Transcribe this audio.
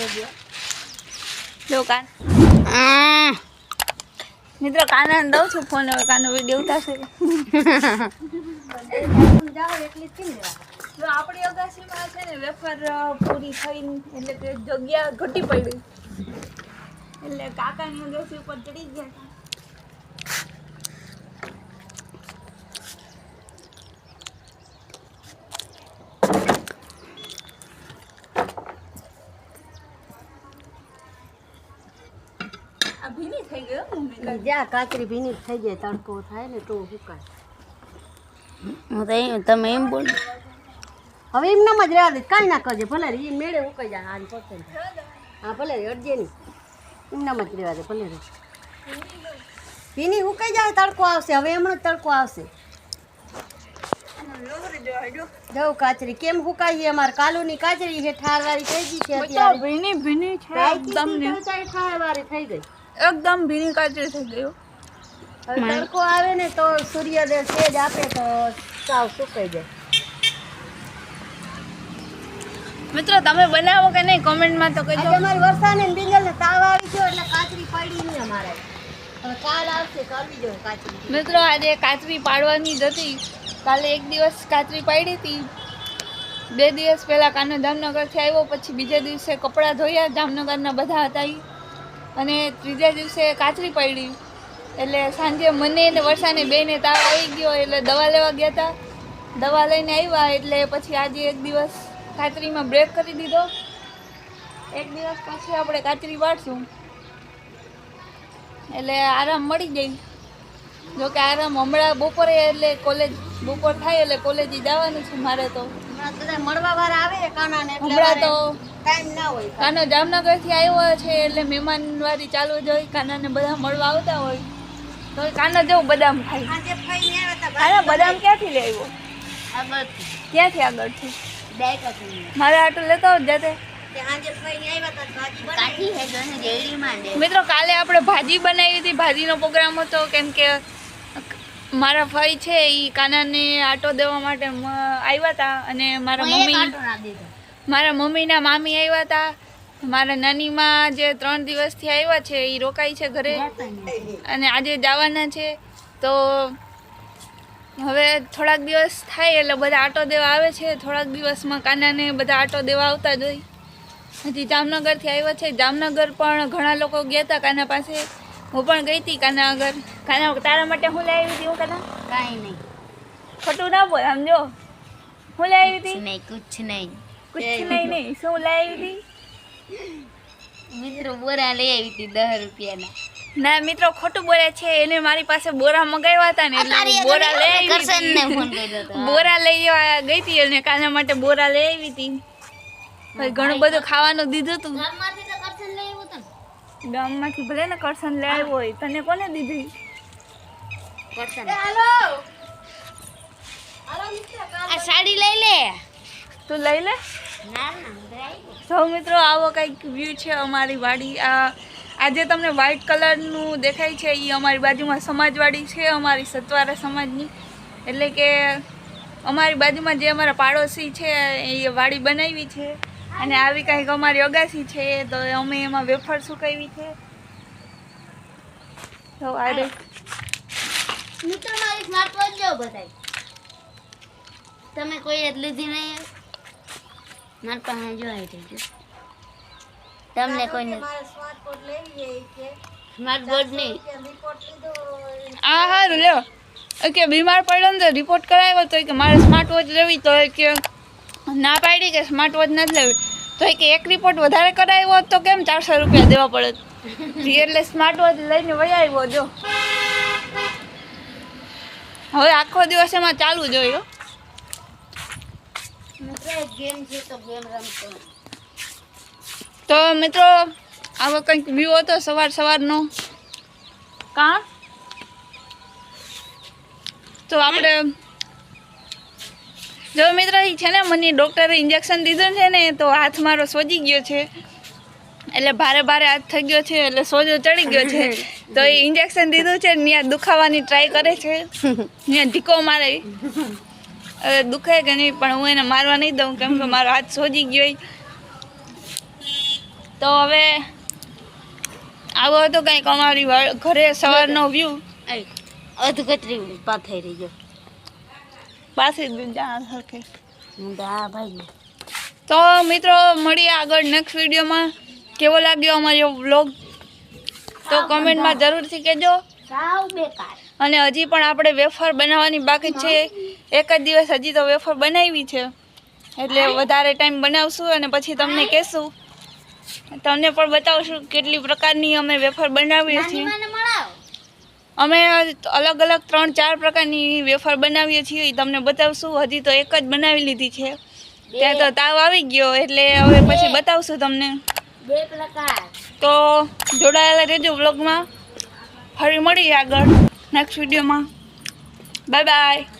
કરજો જો કાન. મિત્રો કાને દઉં છું ફોન હવે કાનો વીડિયો ઉતારશે. જાઓ એટલી જ લેવા જો આપણી અગાસીમાં છે ને વેફર પૂરી થઈને એટલે કે જગ્યા ઘટી પડી. એટલે કાકાની અગાસી ઉપર ચડી ગયા ભીની થઈ ગયો મમ્મી જા જ્યાં કાચરી ભીની થઈ જાય તડકો થાય ને તો હુકાય. હું તો એમ તમે એમ બોલ. હવે એમનામ જ રહેવા દે કાંઈ ના કરજે ભલે એ ઈ મેળે ઉકાઈ જાય હારી પોતે હા ભલે અડજે નહીં. એમનામ જ રહેવા દે ભલે ભીની ઉકાઈ જાય તડકો આવશે હવે હમણાં જ તડકો આવશે. જવું કાચરી કેમ હુકાઈ અમારે? કાલુની કાચરી છે ઠારવાળી થઈ ગઈ છે ભીની ભીની છે એકદમ ઠારવાળી થઈ ગઈ. એકદમ ભીની કાચરી થઈ ગયું હવે તડકો આવે ને તો સૂર્યોદય સેજ આપે તો સાવ સુકાઈ જાય. મિત્રો તમે બનાવો કે નહીં કોમેન્ટમાં તો આજે કહેજો. અમારી વરસાદ ને ને તાવ આવી ગયો એટલે કાચરી પડી નહીં અમારે. હવે કાલ આવશે કરવી જોઈએ કાચરી મિત્રો આજે કાચરી પાડવાની જ હતી. કાલે એક દિવસ કાચરી પાડી હતી. બે દિવસ પહેલાં કાનો જામનગરથી આવ્યો પછી બીજા દિવસે કપડાં ધોયા. જામનગરના બધા હતા. અને ત્રીજા દિવસે કાચરી પડી. એટલે સાંજે મને ને વર્ષાને બેને તાવ આવી ગયો એટલે દવા લેવા ગયા હતા દવા લઈને આવ્યા એટલે પછી આજે એક દિવસ કાચરીમાં બ્રેક કરી દીધો. એક દિવસ પછી આપણે કાચરી વાળશું. એટલે આરામ મળી જાય જો કે આરામ હમણાં બપોરે એટલે કોલેજ બપોર થાય એટલે કોલેજ જવાનું છે મારે તો. મળવા વાળા આવે કાના હમણાં તો ટાઈમ ના હોય કાનો જામનગરથી આવ્યો છે એટલે મહેમાનવારી ચાલુ જ હોય કાનાને બધા મળવા આવતા હોય. તો કાના કાનો જેવું બદામ ખાય આજે ફઈને આવ્યા હતા કાના બદામ ક્યાંથી લઈ આવ્યો? આગળથી. ક્યાંથી આગળથી? ડાયકા કરીને મારે આટલું લેતો જ જાતે ને મિત્રો કાલે આપણે ભાજી બનાવી હતી ભાજીનો પ્રોગ્રામ હતો કેમ કે મારા ભાઈ છે એ કાનાને આટો દેવા માટે આવ્યા હતા અને મારા મમ્મી મારા મમ્મીના મામી આવ્યા હતા મારા નાનીમાં જે ત્રણ દિવસથી આવ્યા છે એ રોકાઈ છે ઘરે. અને આજે જવાના છે. તો હવે થોડાક દિવસ થાય એટલે બધા આટો દેવા આવે છે. થોડાક દિવસમાં કાનાને બધા આટો દેવા આવતા જ હોય. હજી જામનગરથી આવ્યા છે. જામનગર પણ ઘણા લોકો ગયા હતા કાના પાસે. હું પણ ગઈ હતી કાના આગળ કાના તારા માટે હું લઈ આવી હતી હું કાના? કાંઈ નહીં. ખોટું ના બોલ સમજો. હું લઈ આવી હતી? નહીં કુછ નહીં. કુછ નહીં નહીં. શું લઈ આવી હતી? મિત્રો બોરા લઈ આવી હતી દસ રૂપિયાના. ના મિત્રો ખોટું બોલે છે. એને મારી પાસે બોરા મંગાવ્યા હતા ને એટલે બોરા લઈ આવી બોરા લઈ ગઈ હતી અને કાના માટે બોરા લઈ આવી હતી. ઘણું બધું ખાવાનું દીધું હતું તો કરશન લઈ આવ્યો હતો ને. ગામમાંથી ભલે ને કરશન લઈ આવ્યો હોય તને કોને દીધી? કરશન. આ સાડી લઈ લે. તું લઈ લે. તો મિત્રો, આવો કંઈક વ્યૂ છે અમારી વાડી. આ, આજે તમને વ્હાઇટ કલરનું દેખાય છે એ અમારી બાજુમાં સમાજવાડી છે, અમારી સતવારા સમાજની. એટલે કે અમારી બાજુમાં જે અમારા પાડોશી છે, એ વાડી બનાવી છે. અને આવી કંઈક અમારી અગાસી છે, તો અમે એમાં વેફર સુકાવી છે. તો આ રે મિત્રો, મારી સ્માર્ટ તમે કોઈ લીધી નહીં. મારી પાસે જો આવી થઈ તમને કોઈને મારે સ્માર્ટ કોડ લેવી છે ઈ કે. સ્માર્ટ બોર્ડ નહીં. કે રિપોર્ટ લીધો આ સારું લ્યો. કે બીમાર પડ્યો ને તો રિપોર્ટ કરાવ્યો તો કે મારે સ્માર્ટ વોચ લેવી તો કે ના પાડી કે સ્માર્ટ વોચ નથી લેવી. તો કે એક રિપોર્ટ વધારે કરાવ્યો હોત તો કેમ ચારસો રૂપિયા દેવા પડે એટલે સ્માર્ટ વોચ લઈને વહી આવ્યો જો. હવે આખો દિવસ એમાં ચાલુ જોયો તો ગેમ રમતો. તો મિત્રો આવો કંઈક વ્યૂ હતો સવાર સવારનો? કા? તો આપણે જો મિત્ર એ છે ને મને ડૉક્ટરે ઇન્જેક્શન દીધું છે ને તો હાથ મારો સોજી ગયો છે. એટલે ભારે ભારે હાથ થઈ ગયો છે એટલે સોજો ચડી ગયો છે. તો એ ઇન્જેક્શન દીધું છે ને ત્યાં દુખાવાની ટ્રાય કરે છે. ત્યાં ધીકો મારે. હવે દુખે કે નહીં પણ હું એને મારવા નહીં દઉં કેમ કે મારો હાથ સોજી ગયો તો હવે આવો હતો કંઈક અમારી ઘરે સવારનો વ્યૂ અધકતરી પાથઈ રહી ગયો. પાસે સરખે તો મિત્રો મળીએ આગળ નેક્સ્ટ વિડીયોમાં કેવો લાગ્યો અમારો વ્લોગ તો કમેન્ટમાં જરૂરથી કહેજો. અને હજી પણ આપણે વેફર બનાવવાની બાકી છે. એક જ દિવસ હજી તો વેફર બનાવી છે. એટલે વધારે ટાઈમ બનાવશું અને પછી તમને કહેશું. તમને પણ બતાવશું કેટલી પ્રકારની અમે વેફર બનાવીએ છીએ. અમે અલગ અલગ ત્રણ ચાર પ્રકારની વેફર બનાવીએ છીએ તમને બતાવશું. હજી તો એક જ બનાવી લીધી છે. ત્યાં તો તાવ આવી ગયો એટલે હવે પછી બતાવશું તમને. બે પ્રકાર. તો જોડાયેલા રહેજો બ્લોગમાં ફરી મળીએ આગળ નેક્સ્ટ વિડીયોમાં બાય બાય